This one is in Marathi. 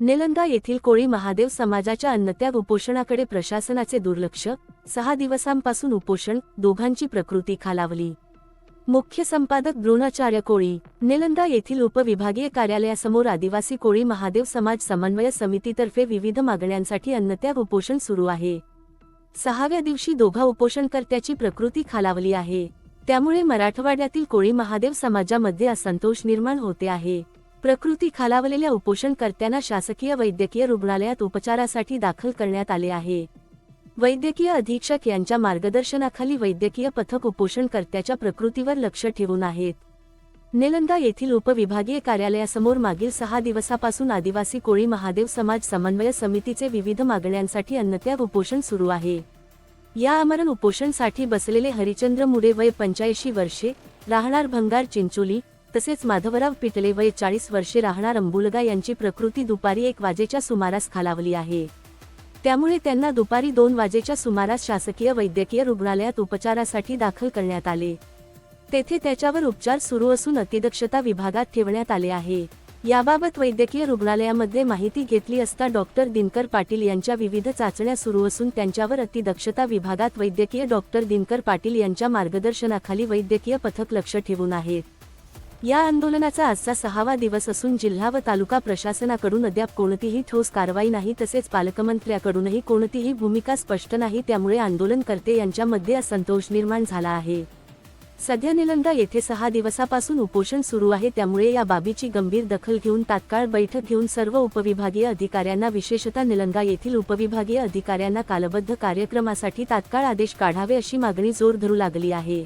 निलंगा येथील कोळी महादेव समाजाच्या अन्नत्याग उपोषणाकडे प्रशासनाचे दुर्लक्ष सहा दिवसांपासून उपोषण दोघांची प्रकृती खालावली. मुख्य संपादक द्रोणाचार्य कोळी निलंगा येथील उपविभागीय कार्यालयासमोर आदिवासी कोळी महादेव समाज समन्वय समितीतर्फे विविध मागण्यांसाठी अन्नत्याग उपोषण सुरू आहे. सहाव्या दिवशी दोघा उपोषणकर्त्याची प्रकृती खालावली आहे. त्यामुळे मराठवाड्यातील कोळी महादेव समाजामध्ये असंतोष निर्माण होते आहे. प्रकृती खालावलेल्या उपोषणकर्त्यांना शासकीय वैद्यकीय रुग्णालयात उपचारासाठी दाखल करण्यात आले आहे. वैद्यकीय अधीक्षक यांच्या मार्गदर्शनाखाली वैद्यकीय पथक उपोषणकर्त्याच्या प्रकृतीवर लक्ष ठेवून आहेत. निलंगा येथील उपविभागीय कार्यालयासमोर मागील सहा दिवसापासून आदिवासी कोळी महादेव समाज समन्वय समितीचे विविध मागण्यांसाठी अन्नत्याग उपोषण सुरू आहे. या आमरण उपोषणसाठी बसलेले हरिचंद्र मुडे वय पंच्याऐंशी वर्षे राहणार भंगार चिंचोली तसेच माधवराव पिटले वय चाळीस वर्षे राहणार अंबुलगा यांची प्रकृती दुपारी एक वाजेच्या सुमारास खालावली आहे. त्यामुळे त्यांना दुपारी दोन वाजेच्या सुमारास शासकीय वैद्यकीय रुग्णालयात उपचारासाठी दाखल करण्यात आले. तेथे त्याच्यावर उपचार सुरू असून अतिदक्षता विभागात ठेवण्यात आले आहे. याबाबत वैद्यकीय रुग्णालयामध्ये माहिती घेतली असता डॉक्टर दिनकर पाटील यांच्या विविध चाचण्या सुरू असून त्यांच्यावर अतिदक्षता विभागात वैद्यकीय डॉक्टर दिनकर पाटील यांच्या मार्गदर्शनाखाली वैद्यकीय पथक लक्ष ठेवून आहेत या आंदोलनाचा आजचा सहावा दिवस असून जिल्हा व तालुका प्रशासनाकडून अद्याप कोणतीही ठोस कारवाई नाही तसेच पालकमंत्र्याकडूनही कोणतीही भूमिका स्पष्ट नाही त्यामुळे आंदोलनकर्ते यांच्यामध्ये असंतोष निर्माण झाला आहे. सध्या निलंदा येथे सहा दिवसापासून उपोषण सुरू आहे त्यामुळे या बाबीची गंभीर दखल घेऊन तात्काळ बैठक घेऊन सर्व उपविभागीय अधिकाऱ्यांना विशेषतः निलंगा येथील उपविभागीय अधिकाऱ्यांना कालबद्ध कार्यक्रमासाठी तात्काळ आदेश काढावे अशी मागणी जोर धरू लागली आहे.